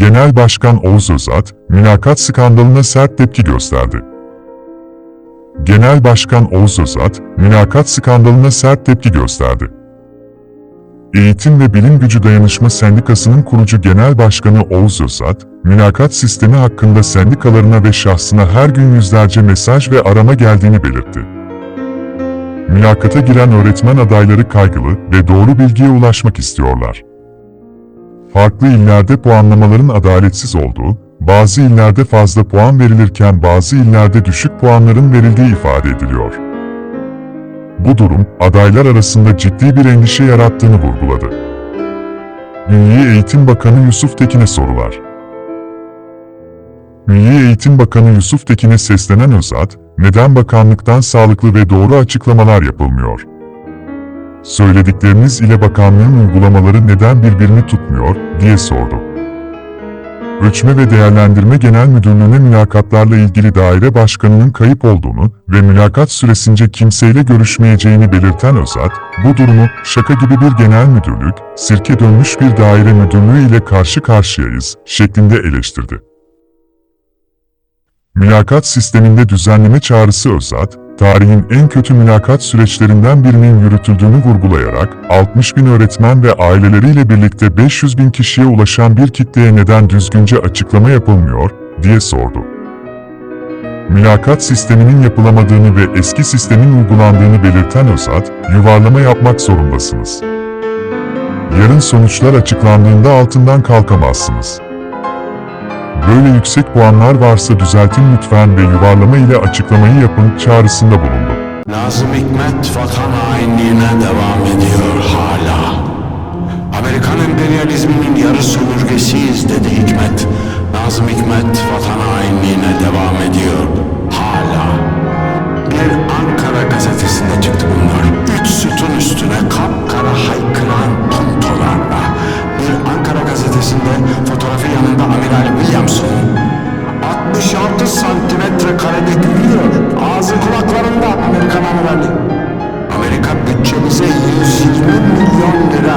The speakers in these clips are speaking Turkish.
Genel Başkan Oğuz Özat, mülakat skandalına sert tepki gösterdi. Genel Başkan Oğuz Özat, mülakat skandalına sert tepki gösterdi. Eğitim ve Bilim Gücü Dayanışma Sendikası'nın kurucu Genel Başkanı Oğuz Özat, mülakat sistemi hakkında sendikalarına ve şahsına her gün yüzlerce mesaj ve arama geldiğini belirtti. Mülakata giren öğretmen adayları kaygılı ve doğru bilgiye ulaşmak istiyorlar. Farklı illerde puanlamaların adaletsiz olduğu, bazı illerde fazla puan verilirken bazı illerde düşük puanların verildiği ifade ediliyor. Bu durum, adaylar arasında ciddi bir endişe yarattığını vurguladı. Milli Eğitim Bakanı Yusuf Tekin'e sorular. Milli Eğitim Bakanı Yusuf Tekin'e seslenen Özat, neden bakanlıktan sağlıklı ve doğru açıklamalar yapılmıyor? Söyledikleriniz ile bakanlığın uygulamaları neden birbirini tutmuyor, diye sordu. Ölçme ve Değerlendirme Genel Müdürlüğü'ne mülakatlarla ilgili daire başkanının kayıp olduğunu ve mülakat süresince kimseyle görüşmeyeceğini belirten Özat, bu durumu şaka gibi bir genel müdürlük, sirke dönmüş bir daire müdürlüğü ile karşı karşıyayız şeklinde eleştirdi. Mülakat sisteminde düzenleme çağrısı Özat, tarihin en kötü mülakat süreçlerinden birinin yürütüldüğünü vurgulayarak, 60 bin öğretmen ve aileleriyle birlikte 500 bin kişiye ulaşan bir kitleye neden düzgünce açıklama yapılmıyor, diye sordu. Mülakat sisteminin yapılamadığını ve eski sistemin uygulandığını belirten Özat, yuvarlama yapmak zorundasınız. Yarın sonuçlar açıklandığında altından kalkamazsınız. Böyle yüksek puanlar varsa düzeltin lütfen ve yuvarlama ile açıklamayı yapın çağrısında bulundu. Nazım Hikmet vatan hainliğine devam ediyor hala. Amerikan emperyalizminin yarı sömürgesiyiz dedi Hikmet. Nazım Hikmet 66 santimetre karede gülüyor. Ağzı kulaklarında Amerikan amirali. Amerika bütçemize 120 milyon lira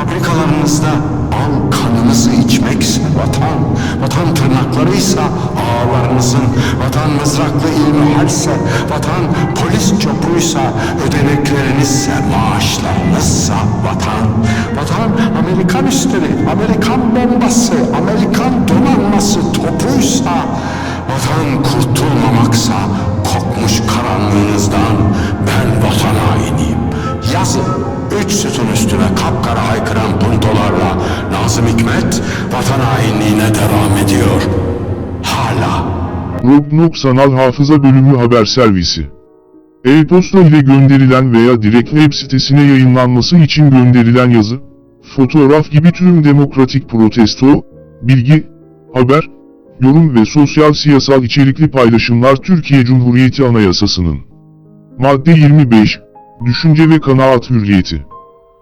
Fabrikalarınızda al kanınızı içmekse vatan, vatan tırnaklarıysa ağlarınızın, vatan mızraklı ilmihalse, vatan polis çopuysa, ödeneklerinizse, maaşlarınızsa vatan, vatan Amerikan üstleri, Amerikan bombası, Amerikan donanması topuysa, vatan kurtulmamaksa, sütun üstüne kapkara haykıran puntolarla Nazım Hikmet vatan hainliğine devam ediyor. Hala. Rognok Sanal Hafıza Bölümü Haber Servisi E-posta ile gönderilen veya direkt web sitesine yayınlanması için gönderilen yazı, fotoğraf gibi tüm demokratik protesto, bilgi, haber, yorum ve sosyal siyasal içerikli paylaşımlar Türkiye Cumhuriyeti Anayasası'nın Madde 25, Düşünce ve kanaat hürriyeti.